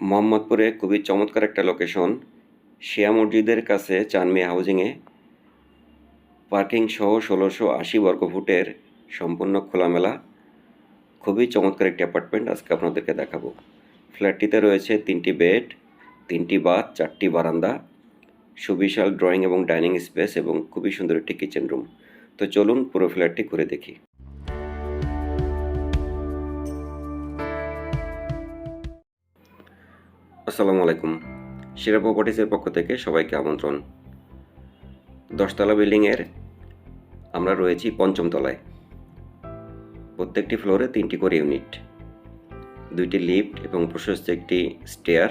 মোহাম্মদপুরে খুবই চমৎকার একটা লোকেশন শিয়া মসজিদের কাছে চানমি হাউজিংয়ে পার্কিং সহ ষোলোশো আশি বর্গফুটের সম্পূর্ণ খোলামেলা, খুবই চমৎকার একটি অ্যাপার্টমেন্ট আজকে আপনাদেরকে দেখাবো। ফ্ল্যাটটিতে রয়েছে তিনটি বেড তিনটি বাথ চারটি বারান্দা, সুবিশাল ড্রয়িং এবং ডাইনিং স্পেস এবং খুবই সুন্দর একটি কিচেন রুম তো চলুন পুরো ফ্ল্যাটটি ঘুরে দেখি। আসসালামু আলাইকুম। শিরা প্রপার্টিসের পক্ষ থেকে সবাইকে আমন্ত্রণ। দশতলা বিল্ডিংয়ের আমরা রয়েছি পঞ্চম তলায়। প্রত্যেকটি ফ্লোরে তিনটি করে ইউনিট। দুইটি লিফট এবং প্রশস্ত একটি স্টেয়ার।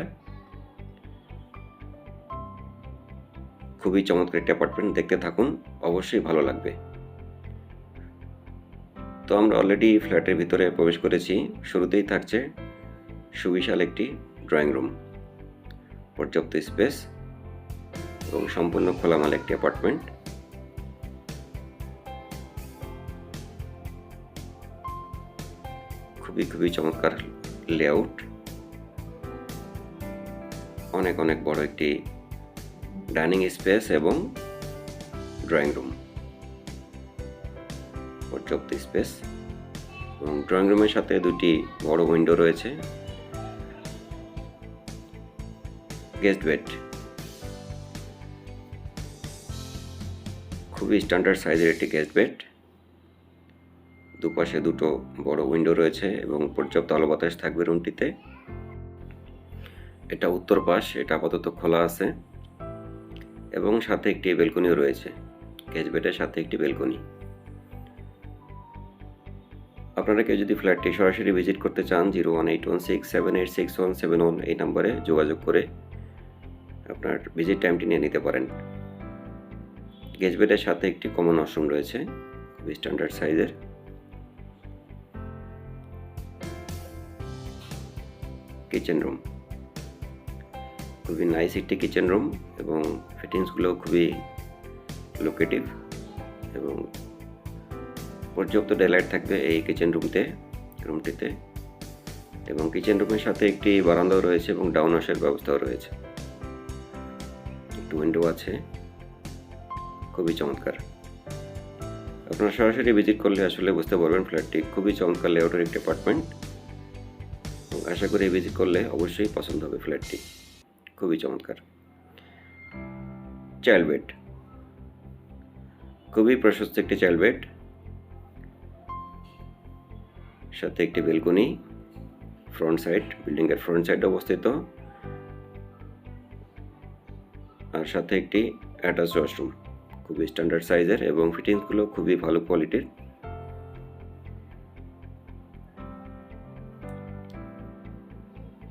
খুবই চমৎকার একটি অ্যাপার্টমেন্ট, দেখতে থাকুন, অবশ্যই ভালো লাগবে। তো আমরা অলরেডি ফ্ল্যাটের ভিতরে প্রবেশ করেছি, শুরুতেই থাকছে সুবিশাল একটি ড্রয়িং রুম পর্যাপ্ত স্পেস এবং সম্পূর্ণ খোলামাল একটি অ্যাপার্টমেন্ট। খুবই খুবই চমৎকার লেআউট অনেক অনেক বড় একটি ডাইনিং স্পেস এবং ড্রয়িং রুম পর্যাপ্ত স্পেস এবং ড্রয়িং রুমের সাথে দুটি বড় উইন্ডো রয়েছে। গেস্ট বেড খুবই স্ট্যান্ডার্ড সাইজের একটি গেস্ট বেড দুপাশে দুটো বড় উইন্ডো রয়েছে এবং পর্যাপ্ত আলো বাতাস থাকবে রুমটিতে এটা উত্তর পাশ, এটা আপাতত খোলা আছে। এবং সাথে একটি বেলকনিও রয়েছে। গেস্ট বেডের সাথে একটি বেলকনি আপনারা কেউ যদি ফ্ল্যাটটি সরাসরি ভিজিট করতে চান zero one eight one six seven eight six one seven one এই নম্বরে যোগাযোগ করে আপনার ভিজিট টাইমটি নিয়ে নিতে পারেন। গেজ বেডের সাথে একটি কমন ওয়াশরুম রয়েছে, খুবই স্ট্যান্ডার্ড সাইজের কিচেন রুম খুবই নাইস একটি কিচেন রুম এবং ফিটিংসগুলো খুবই লোকেটিভ এবং পর্যাপ্ত ডেলাইট থাকবে এই কিচেন রুমতে রুমটিতে এবং কিচেন রুমের সাথে একটি বারান্দাও রয়েছে এবং ডাউন ওয়াশের ব্যবস্থাও রয়েছে। একটু উইন্ডো আছে। খুবই চমৎকার। আপনারা সরাসরি ভিজিট করলে আসলে বুঝতে পারবেন ফ্ল্যাটটি খুবই চমৎকার লেআউটের একটি অ্যাপার্টমেন্ট আশা করি ভিজিট করলে অবশ্যই পছন্দ হবে ফ্ল্যাটটি খুবই চমৎকার। Child bed. খুবই প্রশস্ত একটি চাইল্ড বেড। সাথে একটি বেলকনি ফ্রন্ট সাইড বিল্ডিংয়ের ফ্রন্ট সাইডে অবস্থিত। আর সাথে একটি অ্যাটাচ ওয়াশরুম। খুবই স্ট্যান্ডার্ড সাইজের এবং ফিটিংসগুলো খুবই ভালো কোয়ালিটির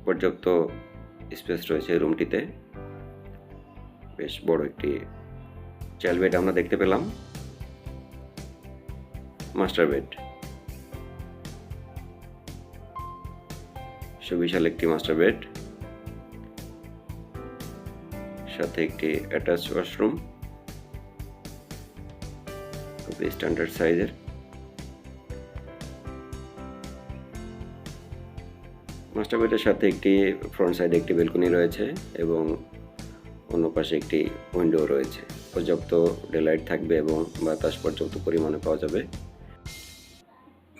পর্যাপ্ত স্পেস রয়েছে রুমটিতে বেশ বড় একটি চাইল্ড বেড আমরা দেখতে পেলাম। Master bed. সুবিশাল একটি মাস্টার বেড। সাথে একটি অ্যাটাচ ওয়াশরুম। খুবই স্ট্যান্ডার্ড সাইজের মাস্টার বেডের সাথে একটি ফ্রন্ট সাইডে একটি বেলকনি রয়েছে এবং অন্য পাশে একটি উইন্ডো রয়েছে। পর্যাপ্ত ডেলাইট থাকবে এবং বাতাস পর্যাপ্ত পরিমাণে পাওয়া যাবে।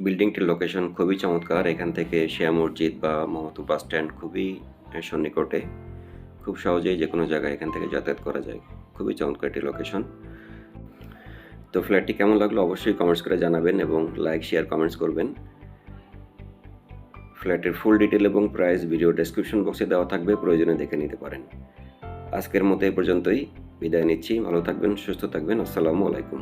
বিল্ডিংটির লোকেশন খুবই চমৎকার। এখান থেকে শিয়া মসজিদ বা মহতু বাস স্ট্যান্ড খুবই সন্নিকটে। খুব সহজেই যে কোনো জায়গায় এখান থেকে যাতায়াত করা যায়। খুবই চমৎকার একটি লোকেশন তো ফ্ল্যাটটি কেমন লাগল অবশ্যই কমেন্টস করে জানাবেন এবং লাইক শেয়ার কমেন্টস করবেন। ফ্ল্যাটের ফুল ডিটেল এবং প্রাইস ভিডিও ডেসক্রিপশন বক্সে দেওয়া থাকবে, প্রয়োজনে দেখে নিতে পারেন। আজকের মতো এই পর্যন্তই। বিদায় নিচ্ছি। ভালো থাকবেন, সুস্থ থাকবেন। আসসালামু আলাইকুম।